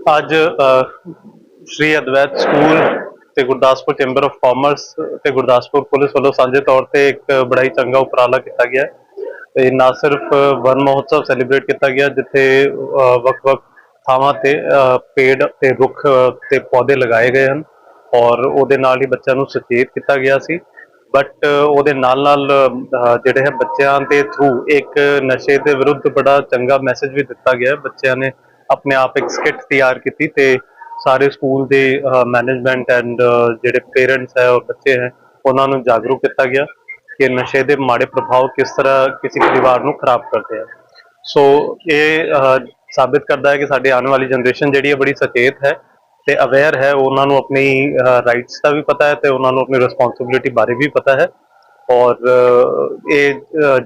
ਅੱਜ ਸ਼੍ਰੀ ਅਦਵੈਤ ਸਕੂਲ ਤੇ Gurdaspur chamber of commerce ਤੇ ਗੁਰਦਾਸਪੁਰ ਪੁਲਿਸ ਵੱਲੋਂ ਸਾਂਝੇ ਤੌਰ ਤੇ ਇੱਕ ਬੜਾ ਹੀ ਚੰਗਾ ਉਪਰਾਲਾ ਕੀਤਾ ਗਿਆ ਹੈ। ਤੇ ਨਾ ਸਿਰਫ ਵਨ ਮਹੋਤਸਵ ਸੈਲੀਬ੍ਰੇਟ ਕੀਤਾ ਗਿਆ ਜਿੱਥੇ ਅ, ਵੱਖ-ਵੱਖ ਥਾਵਾਂ ਤੇ ਪੇੜ ਤੇ ਰੁੱਖ ਤੇ ਪੌਦੇ ਲਗਾਏ ਗਏ ਹਨ ਔਰ ਉਹਦੇ ਨਾਲ ਹੀ ਬੱਚਿਆਂ ਨੂੰ ਸੁਚੇਤ ਕੀਤਾ ਗਿਆ ਸੀ ਬਟ ਉਹਦੇ ਨਾਲ ਨਾਲ ਜਿਹੜੇ ਹੈ ਬੱਚਿਆਂ ਦੇ ਥਰੂ ਇੱਕ ਨਸ਼ੇ ਦੇ ਵਿਰੁੱਧ ਬੜਾ ਚੰਗਾ ਮੈਸੇਜ ਵੀ ਦਿੱਤਾ ਗਿਆ ਬੱਚਿਆਂ ਨੇ ਆਪਣੇ ਆਪ ਇੱਕ ਸਕਿੱਟ ਤਿਆਰ ਕੀਤੀ ਤੇ ਸਾਰੇ ਸਕੂਲ ਦੇ ਮੈਨੇਜਮੈਂਟ ਐਂਡ ਜਿਹੜੇ ਪੇਰੈਂਟਸ ਹੈ ਔਰ ਬੱਚੇ ਹੈ, ਉਹਨਾਂ ਨੂੰ ਜਾਗਰੂਕ ਕੀਤਾ ਗਿਆ ਕਿ ਨਸ਼ੇ ਦੇ ਮਾੜੇ ਪ੍ਰਭਾਵ ਕਿਸ ਤਰ੍ਹਾਂ ਕਿਸੇ ਪਰਿਵਾਰ ਨੂੰ ਖਰਾਬ ਕਰਦੇ ਆ। ਸੋ ਇਹ ਸਾਬਿਤ ਕਰਦਾ ਹੈ ਕਿ ਸਾਡੀ ਆਉਣ ਵਾਲੀ ਜਨਰੇਸ਼ਨ ਜਿਹੜੀ ਹੈ, ਬੜੀ ਸਚੇਤ ਹੈ ਤੇ ਅਵੇਅਰ ਹੈ, ਉਹਨਾਂ ਨੂੰ ਆਪਣੀ ਰਾਈਟਸ ਦਾ ਵੀ ਪਤਾ ਹੈ ਤੇ ਉਹਨਾਂ ਨੂੰ ਆਪਣੀ ਰਿਸਪੌਂਸਿਬਿਲਿਟੀ ਬਾਰੇ ਵੀ ਪਤਾ ਹੈ। ਔਰ ਇਹ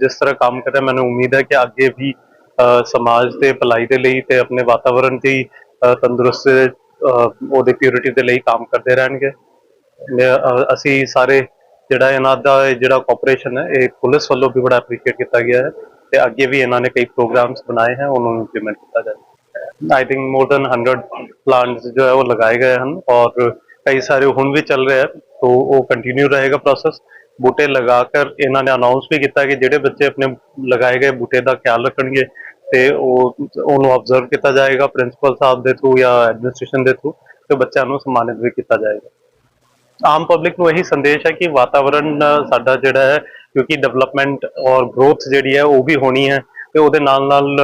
ਜਿਸ ਤਰ੍ਹਾਂ ਕੰਮ ਕਰ ਰਿਹਾ, ਮੈਨੂੰ ਉਮੀਦ ਹੈ ਕਿ ਅੱਗੇ ਵੀ ਸਮਾਜ ਦੇ ਭਲਾਈ ਦੇ ਲਈ ਤੇ ਆਪਣੇ ਵਾਤਾਵਰਣ ਦੀ ਤੰਦਰੁਸਤ ਤੰਦਰੁਸਤੀ ਦੇ, ਉਹਦੇ ਪਿਊਰਿਟੀ ਦੇ ਲਈ ਕੰਮ ਕਰਦੇ ਰਹਿਣਗੇ। ਅਸੀਂ ਸਾਰੇ ਜਿਹੜਾ ਇਹਨਾਂ ਦਾ ਇਹ ਜਿਹੜਾ ਕੋਆਪਰੇਸ਼ਨ ਹੈ ਇਹ ਪੁਲਿਸ ਵੱਲੋਂ ਵੀ ਬੜਾ ਐਪਰੀਸ਼ੀਏਟ ਕੀਤਾ ਗਿਆ ਹੈ ਤੇ ਅੱਗੇ ਵੀ ਇਹਨਾਂ ਨੇ ਕਈ ਪ੍ਰੋਗਰਾਮਸ ਬਣਾਏ ਹਨ ਉਹਨਾਂ ਨੂੰ ਇੰਪਲੀਮੈਂਟ ਕੀਤਾ ਜਾਏ I think more than 100 plants ਜੋ ਹੈ ਉਹ ਲਗਾਏ ਗਏ ਹਨ ਔਰ ਕਈ ਸਾਰੇ ਹੁਣ ਵੀ ਚੱਲ ਰਹੇ ਹੈ तो ਉਹ ਕੰਟੀਨਿਊ ਰਹੇਗਾ ਪ੍ਰੋਸੈਸ ਬੂਟੇ ਲਗਾ ਕਰ ਇਹਨਾਂ ਨੇ ਅਨਾਉਂਸ ਵੀ ਕੀਤਾ ਕਿ ਜਿਹੜੇ ਬੱਚੇ ਆਪਣੇ ਲਗਾਏ ਗਏ ਬੂਟੇ ਦਾ ਖਿਆਲ ਰੱਖਣਗੇ ਤੇ ਉਹ, ਉਹਨੂੰ ਆਬਜ਼ਰਵ ਕੀਤਾ ਜਾਏਗਾ ਪ੍ਰਿੰਸੀਪਲ ਸਾਹਿਬ ਦੇ ਥਰੂ ਜਾਂ ਐਡਮਿਨਿਸਟ੍ਰੇਸ਼ਨ ਦੇ ਥਰੂ ਤੇ ਬੱਚਿਆਂ ਨੂੰ ਸਨਮਾਨਿਤ ਵੀ ਕੀਤਾ ਜਾਏਗਾ। ਆਮ ਪਬਲਿਕ ਨੂੰ ਇਹੀ ਸੰਦੇਸ਼ ਹੈ ਕਿ ਵਾਤਾਵਰਣ ਸਾਡਾ ਜਿਹੜਾ ਹੈ, ਕਿਉਂਕਿ ਡਿਵੈਲਪਮੈਂਟ ਔਰ ਗਰੋਥ ਜਿਹੜੀ ਹੈ, ਉਹ ਵੀ ਹੋਣੀ ਹੈ ਤੇ ਉਹਦੇ ਨਾਲ ਨਾਲ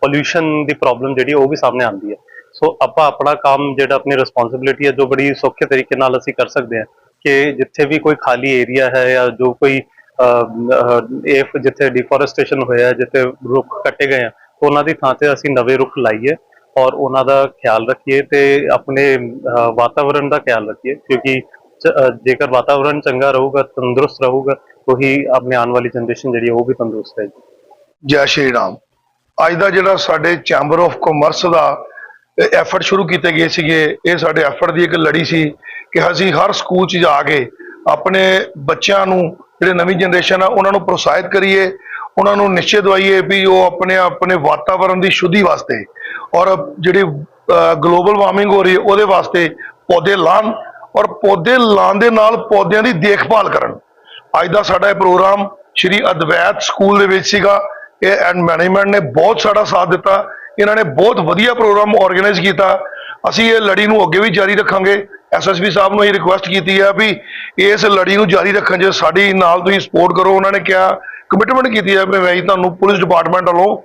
ਪੋਲਿਊਸ਼ਨ ਦੀ ਪ੍ਰੋਬਲਮ ਜਿਹੜੀ ਉਹ ਵੀ ਸਾਹਮਣੇ ਆਉਂਦੀ ਹੈ। ਸੋ ਆਪਾਂ ਆਪਣਾ ਕੰਮ ਜਿਹੜਾ ਆਪਣੀ ਰਿਸਪੌਂਸਿਬਿਲਿਟੀ ਹੈ, ਜੋ ਬੜੀ ਸੌਖੇ ਤਰੀਕੇ ਨਾਲ ਅਸੀਂ ਕਰ ਸਕਦੇ ਹਾਂ ਕਿ ਜਿੱਥੇ ਵੀ ਕੋਈ ਖਾਲੀ ਏਰੀਆ ਹੈ ਜਾਂ ਜੋ ਕੋਈ ਇਹ ਜਿੱਥੇ ਡਿਫੋਰੈਸਟੇਸ਼ਨ ਹੋਇਆ ਜਿੱਥੇ ਰੁੱਖ ਕੱਟੇ ਗਏ ਆ ਉਹਨਾਂ ਦੀ ਥਾਂ ਤੇ ਅਸੀਂ ਨਵੇਂ ਰੁੱਖ ਲਾਈਏ ਔਰ ਉਹਨਾਂ ਦਾ ਖਿਆਲ ਰੱਖੀਏ ਤੇ ਆਪਣੇ ਅ, ਵਾਤਾਵਰਣ ਦਾ ਖਿਆਲ ਰੱਖੀਏ ਕਿਉਂਕਿ ਜੇਕਰ ਵਾਤਾਵਰਣ ਚੰਗਾ ਰਹੂਗਾ ਤੰਦਰੁਸਤ ਰਹੂਗਾ ਉਹੀ ਹੀ ਆਪਣੇ ਆਉਣ ਵਾਲੀ ਜਨਰੇਸ਼ਨ ਜਿਹੜੀ ਹੈ ਉਹ ਵੀ ਤੰਦਰੁਸਤ ਰਹੇਗੀ। ਜੈ ਸ਼੍ਰੀ ਰਾਮ। ਅੱਜ ਦਾ ਜਿਹੜਾ ਸਾਡੇ ਚੈਂਬਰ ਆਫ ਕਾਮਰਸ ਦਾ ਐਫਰਟ ਸ਼ੁਰੂ ਕੀਤੇ ਗਏ ਸੀਗੇ ਇਹ ਸਾਡੇ ਐਫਰਟ ਦੀ ਇੱਕ ਲੜੀ ਸੀ ਕਿ ਅਸੀਂ ਹਰ ਸਕੂਲ 'ਚ ਜਾ ਕੇ ਆਪਣੇ ਬੱਚਿਆਂ ਨੂੰ ਜਿਹੜੇ ਨਵੀਂ ਜਨਰੇਸ਼ਨ ਆ, ਉਹਨਾਂ ਨੂੰ ਪ੍ਰੋਤਸਾਹਿਤ ਕਰੀਏ, ਉਹਨਾਂ ਨੂੰ ਨਿਸ਼ਚਿਤ ਦਵਾਈਏ ਵੀ ਉਹ ਆਪਣੇ ਆਪਣੇ ਵਾਤਾਵਰਣ ਦੀ ਸ਼ੁੱਧੀ ਵਾਸਤੇ ਔਰ ਜਿਹੜੀ ਗਲੋਬਲ ਵਾਰਮਿੰਗ ਹੋ ਰਹੀ ਹੈ, ਉਹਦੇ ਵਾਸਤੇ ਪੌਦੇ ਲਾਉਣ ਔਰ ਪੌਦੇ ਲਾਉਣ ਦੇ ਨਾਲ ਪੌਦਿਆਂ ਦੀ ਦੇਖਭਾਲ ਕਰਨ। ਅੱਜ ਦਾ ਸਾਡਾ ਇਹ ਪ੍ਰੋਗਰਾਮ ਸ਼੍ਰੀ ਅਦਵੈਤ ਸਕੂਲ ਦੇ ਵਿੱਚ ਸੀਗਾ। ਇਹ ਐਂਡ ਮੈਨੇਜਮੈਂਟ ਨੇ ਬਹੁਤ ਸਾਡਾ ਸਾਥ ਦਿੱਤਾ। ਇਹਨਾਂ ਨੇ ਬਹੁਤ ਵਧੀਆ ਪ੍ਰੋਗਰਾਮ ਆਰਗੇਨਾਈਜ਼ ਕੀਤਾ। ਅਸੀਂ ਇਹ ਲੜੀ ਨੂੰ ਅੱਗੇ ਵੀ ਜਾਰੀ ਰੱਖਾਂਗੇ। ਐਸਐਸਪੀ ਸਾਹਿਬ ਨੂੰ ਇਹ ਰਿਕੁਐਸਟ ਕੀਤੀ ਹੈ ਵੀ ਇਸ ਲੜੀ ਨੂੰ ਜਾਰੀ ਰੱਖਣ 'ਚ ਸਾਡੀ ਨਾਲ ਤੁਸੀਂ ਸਪੋਰਟ ਕਰੋ। ਉਹਨਾਂ ਨੇ ਕਿਹਾ ਕਮਿਟਮੈਂਟ ਕੀਤੀ ਹੈ ਵੀ ਮੈਂ ਤੁਹਾਨੂੰ ਪੁਲਿਸ ਡਿਪਾਰਟਮੈਂਟ ਵੱਲੋਂ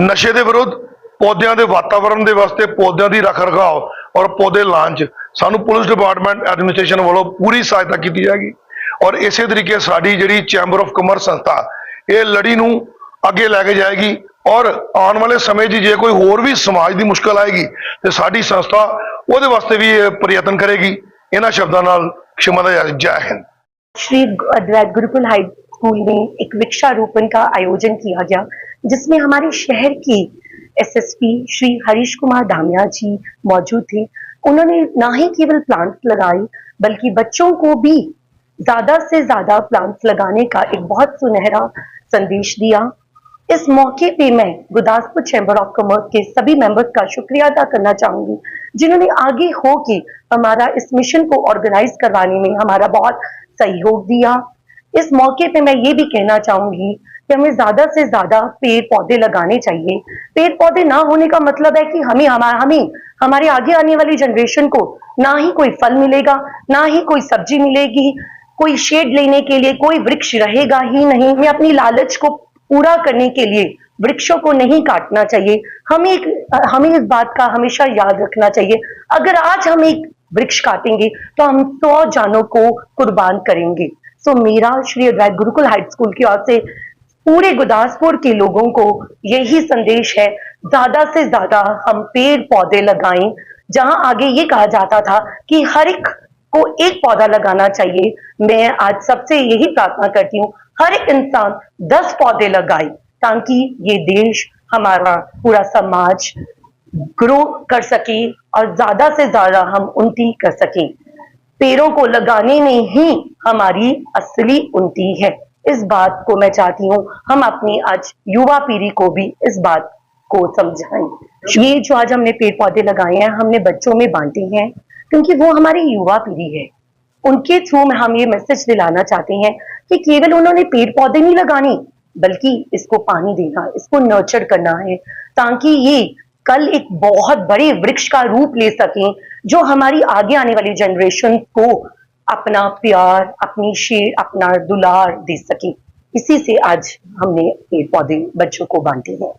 ਨਸ਼ੇ ਦੇ ਵਿਰੁੱਧ ਪੌਦਿਆਂ ਦੇ ਵਾਤਾਵਰਣ ਦੇ ਵਾਸਤੇ ਪੌਦਿਆਂ ਦੀ ਰੱਖ ਰਖਾਓ ਔਰ ਪੌਦੇ ਲਾਉਣ 'ਚ ਸਾਨੂੰ ਪੁਲਿਸ ਡਿਪਾਰਟਮੈਂਟ ਐਡਮਿਨਿਸਟ੍ਰੇਸ਼ਨ ਵੱਲੋਂ ਪੂਰੀ ਸਹਾਇਤਾ ਕੀਤੀ ਜਾਏਗੀ। ਔਰ ਇਸੇ ਤਰੀਕੇ ਸਾਡੀ ਜਿਹੜੀ ਚੈਂਬਰ ਆਫ ਕਮਰਸ ਸੰਸਥਾ, ਇਹ ਲੜੀ ਨੂੰ ਅੱਗੇ ਲੈ ਕੇ ਜਾਏਗੀ। ਔਰ ਆਉਣ ਵਾਲੇ ਸਮੇਂ 'ਚ ਜੇ ਕੋਈ ਹੋਰ ਵੀ ਸਮਾਜ ਦੀ ਮੁਸ਼ਕਲ ਆਏਗੀ ਤੇ ਸਾਡੀ ਸੰਸਥਾ ਉਹਦੇ ਵਾਸਤੇ ਵੀ ਇਹ ਪ੍ਰਯਤਨ ਕਰੇਗੀ ਇਹਨਾਂ ਸ਼ਬਦਾਂ ਨਾਲ क्षमा ਦਾ ਜੈ ਹਿੰਦ श्री अद्वैत गुरुकुल हाई स्कूल में एक वृक्षारोपण का आयोजन किया गया जिसमें हमारे शहर की एसएसपी श्री हरीश कुमार दामिया जी मौजूद थे उन्होंने ना ही केवल प्लांट लगाए बल्कि बच्चों को भी ज्यादा से ज्यादा प्लांट्स लगाने का एक बहुत सुनहरा संदेश दिया इस मौके पे मैं गुरदासपुर चैम्बर ऑफ कॉमर्स के सभी मेंबर्स का शुक्रिया अदा करना चाहूंगी जिन्होंने आगे हो के हमारा इस मिशन को ऑर्गेनाइज करवाने में हमारा बहुत सहयोग दिया। इस मौके पे मैं ये भी कहना चाहूँगी कि हमें ज़्यादा से ज़्यादा पेड़ पौधे लगाने चाहिए। पेड़ पौधे ना होने का मतलब है कि हमें हमारा हमें, हमारे आगे आने वाली जनरेशन को ना ही कोई फल मिलेगा, ना ही कोई सब्ज़ी मिलेगी, कोई शेड लेने के लिए कोई वृक्ष रहेगा ही नहीं। हमें अपनी लालच को पूरा करने के लिए वृक्षों को नहीं काटना चाहिए। हमें एक, हमें इस बात का हमेशा याद रखना चाहिए। अगर आज हम एक वृक्ष काटेंगे तो हम सौ जानों को कुर्बान करेंगे। सो मेरा श्री अद्वैत गुरुकुल हाई स्कूल की ओर से पूरे गुरदासपुर के लोगों को यही संदेश है, ज़्यादा से ज़्यादा हम पेड़ पौधे लगाएँ, जहाँ आगे ये कहा जाता था कि हर एक को एक पौधा लगाना चाहिए। मैं आज सबसे यही प्रार्थना करती हूँ, हर इंसान दस पौधे लगाए ताकि ये देश, हमारा पूरा समाज ग्रो कर सके और ज़्यादा से ज़्यादा हम उन्नति कर सके। पेड़ों को लगाने में ही हमारी असली उन्नति है। इस बात को मैं चाहती हूँ, हम अपनी आज युवा पीढ़ी को भी इस बात को समझाएँ। ये जो आज हमने पेड़ पौधे लगाए हैं, हमने बच्चों में बांटे हैं क्योंकि वो हमारी युवा पीढ़ी है। उनके थ्रू में हम ये मैसेज दिलाना चाहते हैं कि केवल उन्होंने पेड़ पौधे नहीं लगाने, बल्कि इसको पानी देना, इसको नर्चर करना है, ताकि ये कल एक बहुत बड़े वृक्ष का रूप ले सकें, जो हमारी आगे आने वाली जनरेशन को अपना प्यार, अपनी शेर, अपना दुलार दे सके। इसी से आज हमने पेड़ पौधे बच्चों को बांटे हैं।